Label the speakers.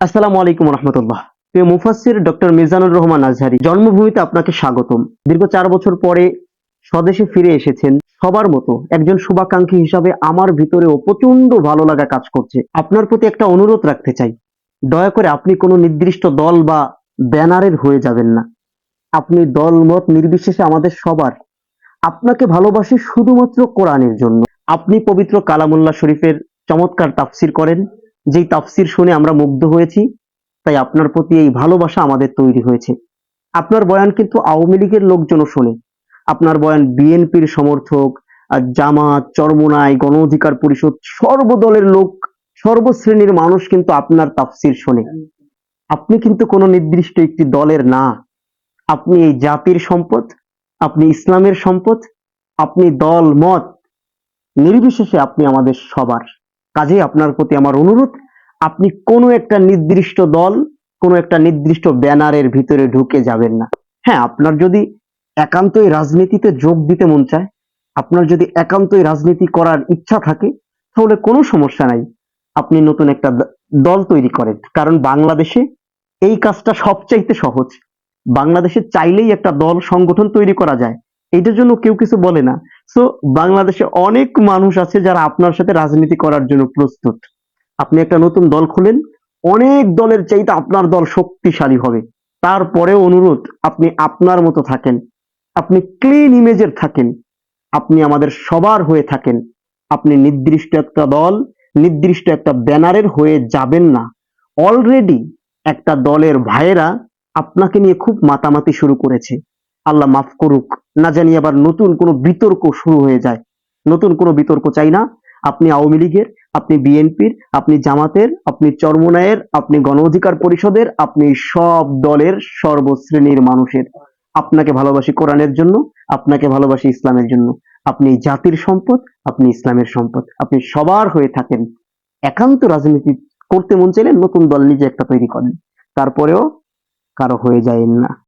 Speaker 1: আসসালামু আলাইকুম রহমতুল্লাহ। প্রিয় মুফাসসির ডক্টর মিজানুর রহমান আজহারি, জন্মভূমিতে আপনাকে স্বাগতম। দীর্ঘ চার বছর পরে স্বদেশে ফিরে এসেছেন। সবার মতো একজন শুভাকাঙ্ক্ষী হিসাবে আমার ভিতরেও প্রচণ্ড ভালো লাগা কাজ করছে। আপনার প্রতি একটা অনুরোধ রাখতে চাই। দয়া করে আপনি কোনো নির্দিষ্ট দল বা ব্যানারের হয়ে যাবেন না। আপনি দল মত নির্বিশেষে আমাদের সবার। আপনাকে ভালোবাসি শুধুমাত্র কোরআনের জন্য। আপনি পবিত্র কালামুল্লাহ শরীফের চমৎকার তাফসির করেন। যেই তাফসির শুনে আমরা মুগ্ধ হয়েছি, তাই আপনার প্রতি এই ভালোবাসা আমাদের তৈরি হয়েছে। আপনার বয়ান কিন্তু আওয়ামী লীগের লোকজনও শোনে। আপনার বয়ান বিএনপির সমর্থক জামাত, চরমোনাই, গণ অধিকার পরিষদ, সর্বদলের লোক, সর্বশ্রেণীর মানুষ কিন্তু আপনার তাফসির শোনে। আপনি কিন্তু কোনো নির্দিষ্ট একটি দলের না। আপনি এই জাতির সম্পদ, আপনি ইসলামের সম্পদ, আপনি দল মত, নির্বিশেষে আপনি আমাদের সবার। কাজে আপনার প্রতি আমার অনুরোধ, আপনি কোনো একটা নির্দিষ্ট দল, কোনো একটা নির্দিষ্ট ব্যানারের ভিতরে ঢুকে যাবেন না। হ্যাঁ আপনার যদি একান্তই রাজনীতিতে যোগ দিতে মন চায়, আপনার যদি একান্তই রাজনীতি করার ইচ্ছা থাকে, তাহলে কোনো সমস্যা নাই। আপনি নতুন একটা দল তৈরি করেন। কারণ বাংলাদেশে এই কাজটা সবচাইতে সহজ। বাংলাদেশে চাইলেই একটা দল সংগঠন তৈরি করা যায়। এটার জন্য কেউ কিছু বলে না। সো বাংলাদেশে অনেক মানুষ আছে যারা আপনার সাথে রাজনীতি করার জন্য প্রস্তুত। আপনি একটা নতুন দল খুলেন, অনেক দলের চাইতে আপনার দল শক্তিশালী হবে। তারপরেও অনুরোধ, আপনি আপনার মতো থাকেন, আপনি ক্লিন ইমেজের থাকেন, আপনি আমাদের সবার হয়ে থাকেন। আপনি নির্দিষ্ট একটা দল, নির্দিষ্ট একটা ব্যানারের হয়ে যাবেন না। অলরেডি একটা দলের ভাইয়েরা আপনাকে নিয়ে খুব মাতামাতি শুরু করেছে। আল্লাহ মাফ করুক। না জানি আবার নতুন কোনো বিতর্ক শুরু হয়ে যায়। নতুন কোনো বিতর্ক চাই না। আপনি আওয়ামী লীগের, আপনি বিএনপির, আপনি জামাতের, আপনি চরমোনায়ের, আপনি গণ অধিকার পরিষদের, আপনি সব দলের সর্বশ্রেণীর মানুষের। আপনাকে ভালোবাসি কোরআনের জন্য, আপনাকে ভালোবাসি ইসলামের জন্য। আপনি জাতির সম্পদ, আপনি ইসলামের সম্পদ। আপনি সবার হয়ে থাকেন। একান্ত রাজনীতি করতে মন চাইলে নতুন দল নিজে একটা তৈরি করেন। তারপরেও কারও হয়ে যায় না।